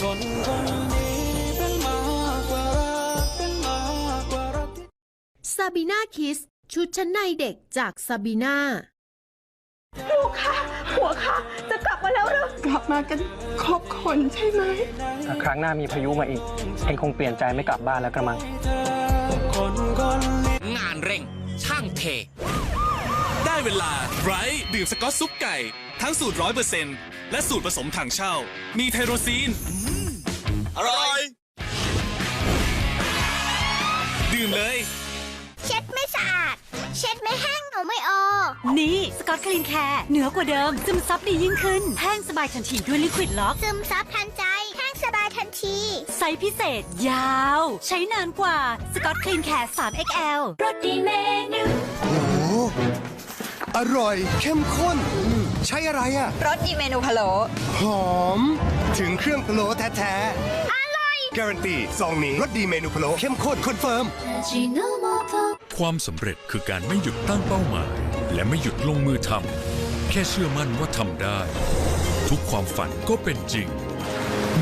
คนคนนี้เป็นมากกว่ารักเป็นมากกว่ารักที่ซาบีนาคิส ชุดชั้นในเด็กจากซาบีนาลูกค่ะหัวค่ะจะกลับมาแล้วเหรอกลับมากันครบคนใช่ไหมถ้าครั้งหน้ามีพายุมาอีก เองคงเปลี่ยนใจไม่กลับบ้านแล้วกระมังเธอคนคนนี้งานเร่ง ช่างเท ได้เวลาไรดื่มสกอตซุปไก่ ทั้งสูตรร้อยเปอร์เซ็นต์ และสูตรผสมถังเช่า มีไทโรซีน อร่อย ดื่มเลย เช็ดไม่สะอาด เช็ดไม่แห้งหนูไม่ออกนี่สกอตคลีนแคร์เหนือกว่าเดิม ซึมซับดียิ่งขึ้นแห้งสบายทันทีด้วยลิควิดล็อก ซึมซับทันใจแห้งสบายทันที ไซส์พิเศษยาว ใช้นานกว่าสกอตคลีนแคร์ 3XL รสดีเมนูโอ้โหอ ร่อย เข้มข้นอืมใช้อะไรอะรสอีเมนูพะโล้หอม ถึงเครื่องพะโล้แท้ๆ อร่อย การันตีซองนี้รสดีเมนูพะโล้เข้มข้นคอนเฟิร์ม ความสำเร็จคือการไม่หยุดตั้งเป้าหมาย และไม่หยุดลงมือทำแค่เชื่อมั่นว่าทำได้ ทุกความฝันก็เป็นจริง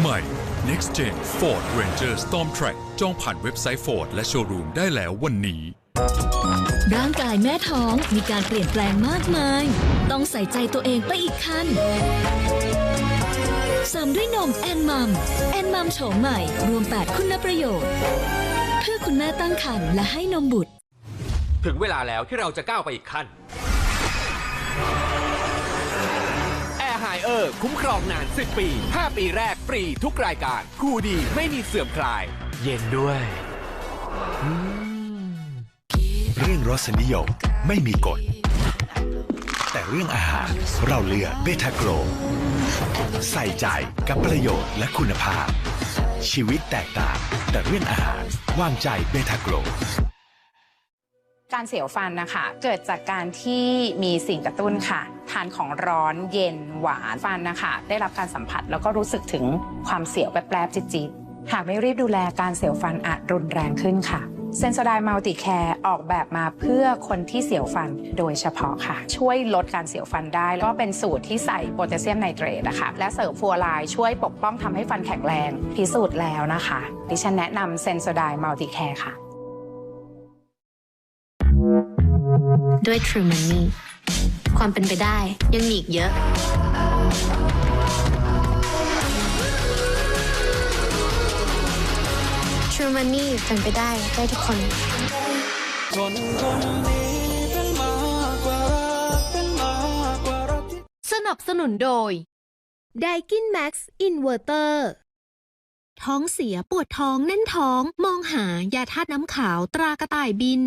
ใหม่ Next Gen Ford Ranger Storm Track จองผ่านเว็บไซต์ Ford และโชว์รูมได้แล้ววันนี้ ร่างกายแม่ท้องมีการเปลี่ยนแปลงมากมาย ต้องใส่ใจตัวเองไปอีกขั้นเสริมด้วยนมแอนมัม แอนมัมโฉมใหม่ รวม 8 คุณประโยชน์ เพื่อคุณแม่ตั้งครรภ์และให้นมบุตร ถึงเวลาแล้วที่เราจะก้าวไปอีกขั้น Air h i เออร์คุ้มครองนาน 10 ปี 5 ปีแรกฟรีทุกรายการ คู่ดีไม่มีเสื่อมคลาย เย็นด้วยเรื่องรสนิยมไม่มีกฎ แต่เรื่องอาหารเราเลือกเบทาโกร ใส่ใจกับประโยชน์และคุณภาพ ชีวิตแตกต่างแต่เรื่องอาหารวางใจเบทาโกรการเสียวฟันนะคะ เกิดจากการที่มีสิ่งกระตุ้นค่ะ ทานของร้อนเย็นหวานฟันนะคะ ได้รับการสัมผัสแล้วก็รู้สึกถึงความเสียวแปรบๆจิตๆหากไม่รีบดูแลการเสียวฟันอาจรุนแรงขึ้นค่ะ เซน o ไดมัลติแคร์ออกแบบมาเพื่อคนที่เสียวฟันโดยเฉพาะค่ะ ช่วยลดการเสียวฟันได้ แล้วก็เป็นสูตรที่ใส่โพแทสเซียมไนเตรตนะคะและเสริมฟัวไลน์ช่วยปกป้องทำให้ฟันแข็งแรง พิสูจน์แล้วนะคะ ดิฉันแนะนำเซน o ไดมัลติแคร์ค่ะ ด้วย True Money ความเป็นไปได้ยังมีอีกเยอะ True Money เป็นไปได้ได้ทุกคนคนคนนี้เป็นมากกว่ารักเป็นมากกว่ารักที่สนับสนุนโดย d a i k i n Max Inverter ท้องเสียปวดท้องแน่นท้อง มองหายาธาตุน้ำขาวตรากระต่ายบิน